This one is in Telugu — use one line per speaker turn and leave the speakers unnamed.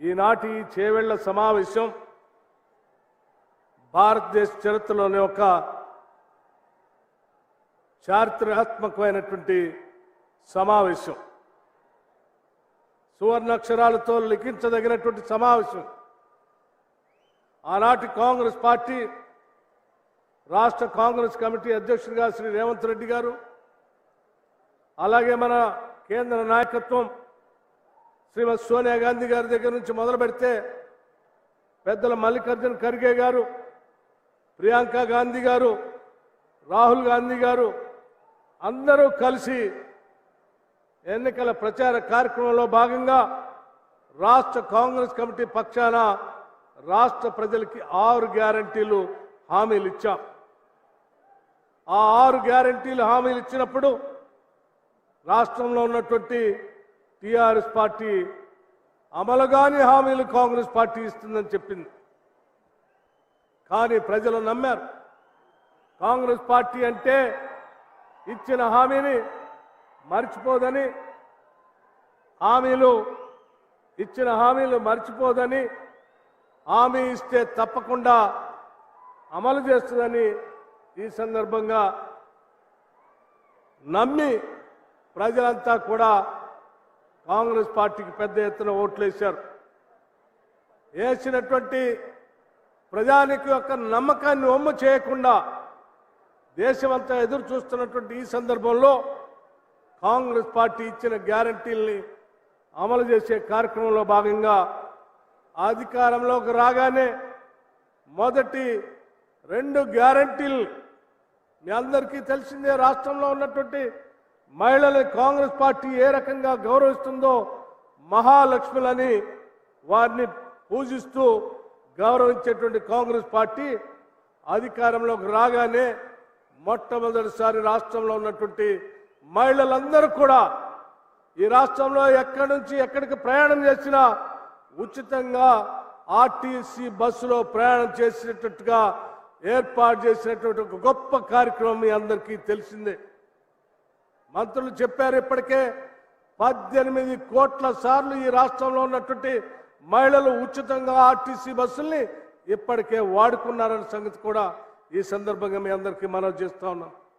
ఈనాటి చేవెళ్ళ సమావేశం భారతదేశ చరిత్రలోని ఒక చారిత్రాత్మకమైనటువంటి సమావేశం. సువర్ణాక్షరాలతో లిఖించదగినటువంటి సమావేశం. ఆనాటి కాంగ్రెస్ పార్టీ రాష్ట్ర కాంగ్రెస్ కమిటీ అధ్యక్షుడిగా శ్రీ రేవంత్ రెడ్డి గారు అలాగే మన కేంద్ర నాయకత్వం శ్రీమతి సోనియా గాంధీ గారి దగ్గర నుంచి మొదలు పెడితే పెద్దల మల్లికార్జున ఖర్గే గారు ప్రియాంక గాంధీ గారు రాహుల్ గాంధీ గారు అందరూ కలిసి ఎన్నికల ప్రచార కార్యక్రమంలో భాగంగా రాష్ట్ర కాంగ్రెస్ కమిటీ పక్షాన రాష్ట్ర ప్రజలకి ఆరు గ్యారంటీలు హామీలు ఇచ్చాం. ఆ ఆరు గ్యారంటీలు హామీలు ఇచ్చినప్పుడు రాష్ట్రంలో ఉన్నటువంటి టిఆర్ఎస్ పార్టీ అమలుగాని హామీలు కాంగ్రెస్ పార్టీ ఇస్తుందని చెప్పింది. కానీ ప్రజలు నమ్మారు. కాంగ్రెస్ పార్టీ అంటే ఇచ్చిన హామీని మర్చిపోదని హామీలు ఇచ్చిన హామీలు మర్చిపోదని హామీ ఇస్తే తప్పకుండా అమలు చేస్తుందని ఈ సందర్భంగా నమ్మి ప్రజలంతా కూడా కాంగ్రెస్ పార్టీకి పెద్ద ఎత్తున ఓట్లేశారు. వేసినటువంటి ప్రజానికి యొక్క నమ్మకాన్ని ఒమ్ము చేయకుండా దేశమంతా ఎదురు చూస్తున్నటువంటి ఈ సందర్భంలో కాంగ్రెస్ పార్టీ ఇచ్చిన గ్యారంటీల్ని అమలు చేసే కార్యక్రమంలో భాగంగా అధికారంలోకి రాగానే మొదటి రెండు గ్యారంటీలు మీ అందరికీ తెలిసిందే రాష్ట్రంలో ఉన్నటువంటి మహిళల్ని కాంగ్రెస్ పార్టీ ఏ రకంగా గౌరవిస్తుందో మహాలక్ష్ములని వారిని పూజిస్తూ గౌరవించేటువంటి కాంగ్రెస్ పార్టీ అధికారంలోకి రాగానే మొట్టమొదటిసారి రాష్ట్రంలో ఉన్నటువంటి మహిళలందరూ కూడా ఈ రాష్ట్రంలో ఎక్కడి నుంచి ఎక్కడికి ప్రయాణం చేసినా ఉచితంగా ఆర్టీసీ బస్సులో ప్రయాణం చేసినట్టుగా ఏర్పాటు చేసినటువంటి ఒక గొప్ప కార్యక్రమం మీ అందరికీ తెలిసిందే. మంత్రులు చెప్పారు ఇప్పటికే పద్దెనిమిది కోట్ల సార్లు ఈ రాష్ట్రంలో ఉన్నటువంటి మహిళలు ఉచితంగా ఆర్టీసీ బస్సుల్ని ఇప్పటికే వాడుకున్నారనే సంగతి కూడా ఈ సందర్భంగా మీ అందరికీ మనవి చేస్తా ఉన్నాం.